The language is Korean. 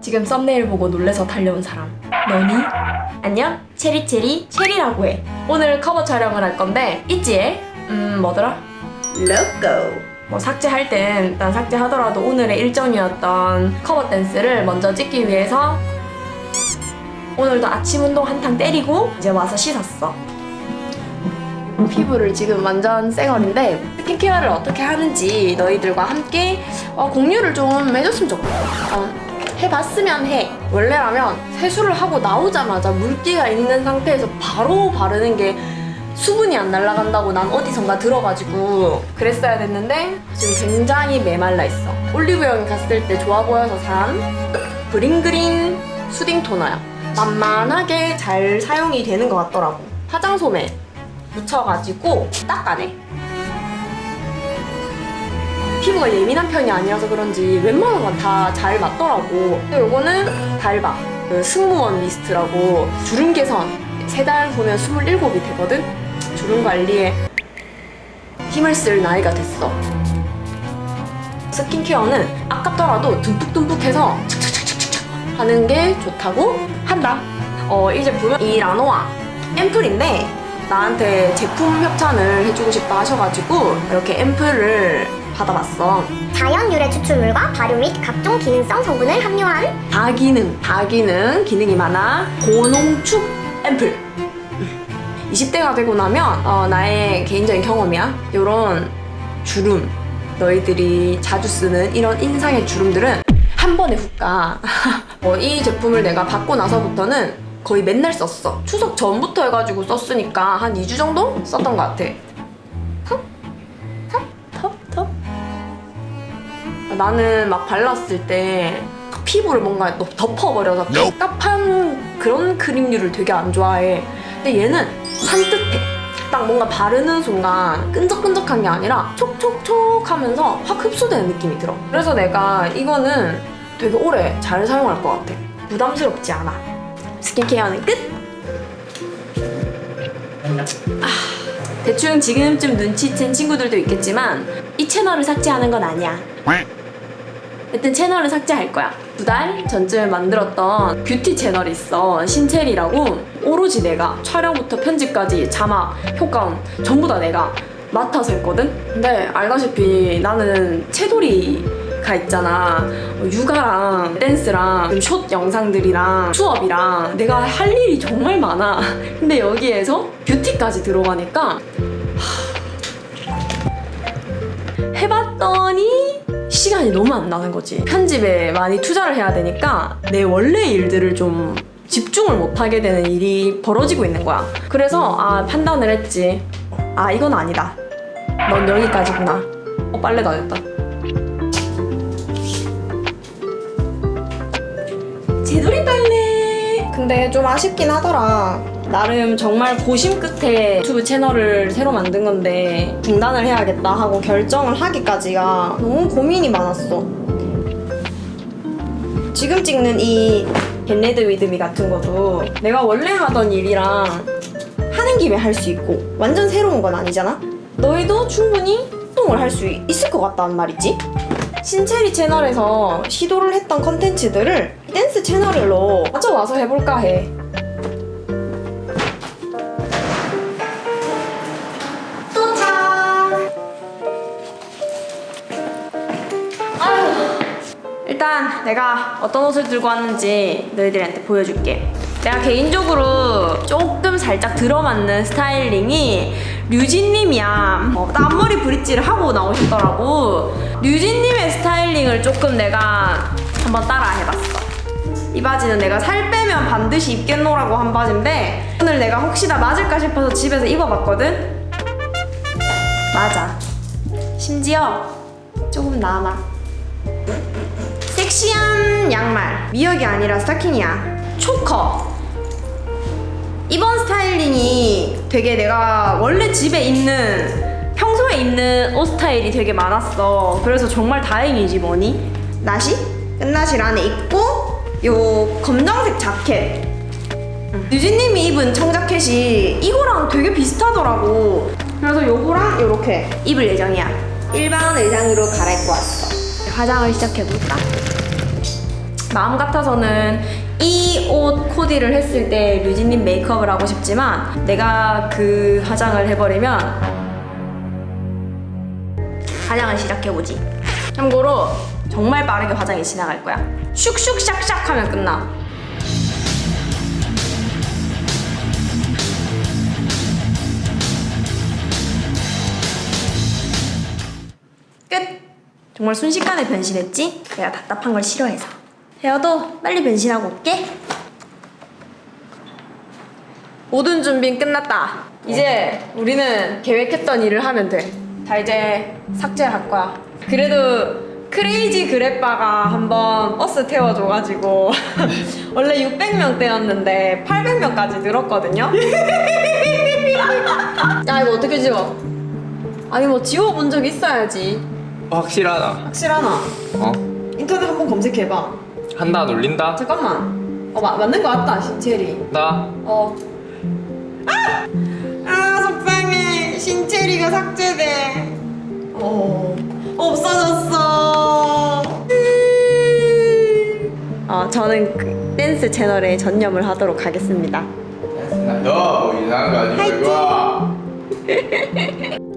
지금 썸네일 보고 놀래서 달려온 사람 너니? 안녕 체리체리 체리라고 해 오늘 커버 촬영을 할 건데 있지? 음 뭐더라? 로고 뭐 삭제할 땐 일단 삭제하더라도 오늘의 일정이었던 커버 댄스를 먼저 찍기 위해서 오늘도 아침 운동 한탕 때리고 이제 와서 씻었어 피부를 지금 완전 쌩얼인데 스킨케어를 어떻게 하는지 너희들과 함께 어, 공유를 좀 해줬으면 좋겠어. 어, 해봤으면 해. 원래라면 세수를 하고 나오자마자 물기가 있는 상태에서 바로 바르는 게 수분이 안 날아간다고 난 어디선가 들어가지고 그랬어야 됐는데 지금 굉장히 메말라 있어. 올리브영 갔을 때 좋아 보여서 산 브링그린 수딩 토너야. 만만하게 잘 사용이 되는 것 같더라고. 화장솜에 묻혀가지고 닦아내. 피부가 예민한 편이 아니라서 그런지 웬만한 건 다 잘 맞더라고. 요거는 달바. 그 승무원 미스트라고 주름 개선. 세 달 후면 27이 되거든? 주름 관리에 힘을 쓸 나이가 됐어. 스킨케어는 아깝더라도 듬뿍듬뿍해서 착착착착착 하는 게 좋다고 한다. 어, 이 제품은 이 라노아 앰플인데 나한테 제품 협찬을 해주고 싶다 하셔가지고 이렇게 앰플을 받아봤어. 자연 유래 추출물과 발효 및 각종 기능성 성분을 함유한 다기능, 다기능 기능이 많아 고농축 앰플. 20대가 되고 나면 어, 나의 개인적인 경험이야. 이런 주름, 너희들이 자주 쓰는 이런 인상의 주름들은 한 번에 훅 가. 어, 이 제품을 내가 받고 나서부터는 거의 맨날 썼어. 추석 전부터 해가지고 썼으니까 한 2주 정도 썼던 것 같아. 나는 막 발랐을 때 피부를 뭔가 너- 덮어버려서 깝깝한 그런 크림류를 되게 안 좋아해. 근데 얘는 산뜻해. 딱 뭔가 바르는 순간 끈적끈적한 게 아니라 촉촉촉 하면서 확 흡수되는 느낌이 들어. 그래서 내가 이거는 되게 오래 잘 사용할 것 같아. 부담스럽지 않아. 스킨케어는 끝! 아, 대충 지금쯤 눈치챈 친구들도 있겠지만 이 채널을 삭제하는 건 아니야. 여튼 채널을 삭제할 거야. 두 달 전쯤에 만들었던 뷰티 채널이 있어. 신체리라고. 오로지 내가 촬영부터 편집까지 자막, 효과음 전부 다 내가 맡아서 했거든? 근데 알다시피 나는 채돌이 가 있잖아. 어, 육아랑 댄스랑 숏 영상들이랑 수업이랑 내가 할 일이 정말 많아. 근데 여기에서 뷰티까지 들어가니까 해봤더니 시간이 너무 안 나는 거지. 편집에 많이 투자를 해야 되니까 내 원래 일들을 좀 집중을 못 하게 되는 일이 벌어지고 있는 거야. 그래서 아 판단을 했지. 아 이건 아니다. 넌 여기까지구나. 어 빨래 다 됐다. 제돌이 빨래. 근데 좀 아쉽긴 하더라. 나름 정말 고심 끝에 유튜브 채널을 새로 만든 건데 중단을 해야겠다 하고 결정을 하기까지가 너무 고민이 많았어. 지금 찍는 이 겟레드 위드미 같은 것도 내가 원래 하던 일이랑 하는 김에 할 수 있고 완전 새로운 건 아니잖아? 너희도 충분히 활동을 할 수 있을 것 같다는 말이지? 신체리 채널에서 시도를 했던 컨텐츠들을 댄스 채널로 가져와서 해볼까 해. 일단 내가 어떤 옷을 들고 왔는지 너희들한테 보여줄게. 내가 개인적으로 조금 살짝 들어맞는 스타일링이 류진님이야. 어, 나 앞머리 브릿지를 하고 나오셨더라고. 류진님의 스타일링을 조금 내가 한번 따라 해봤어. 이 바지는 내가 살 빼면 반드시 입겠노라고 한 바지인데 오늘 내가 혹시 나 맞을까 싶어서 집에서 입어봤거든? 맞아. 심지어 조금 남아. 섹시한 양말. 미역이 아니라 스타킹이야. 초커. 이번 스타일링이 되게 내가 원래 집에 입는 평소에 입는 옷 스타일이 되게 많았어. 그래서 정말 다행이지 뭐니? 나시? 끝나실 안에 입고 요 검정색 자켓. 응. 유진님이 입은 청자켓이 이거랑 되게 비슷하더라고. 그래서 요거랑 요렇게 입을 예정이야. 일반 의상으로 갈아입고 왔어. 화장을 시작해볼까? 마음 같아서는 이 옷 코디를 했을 때 류진님 메이크업을 하고 싶지만 내가 그 화장을 해버리면 화장을 시작해보지. 참고로 정말 빠르게 화장이 지나갈 거야. 슉슉 샥샥 하면 끝나. 정말 순식간에 변신했지? 내가 답답한 걸 싫어해서. 헤어도 빨리 변신하고 올게. 모든 준비는 끝났다. 이제 우리는 계획했던 일을 하면 돼. 자, 이제 삭제할 거야. 그래도 크레이지 그랩바가 한번 버스 태워줘가지고 원래 600명대였는데 800명까지 늘었거든요. 야 이거 어떻게 지워? 아니 뭐 지워본 적 있어야지. 확실하다. 확실하나? 어? 인터넷 한번 검색해봐. 한다 놀린다. 잠깐만. 어 마, 맞는 거 같다 신체리. 나 어. 아! 아 속상해. 신체리가 삭제돼. 어. 없어졌어. 어 저는 그 댄스 채널에 전념을 하도록 하겠습니다. 너뭐 이상한 거 아니고 이거.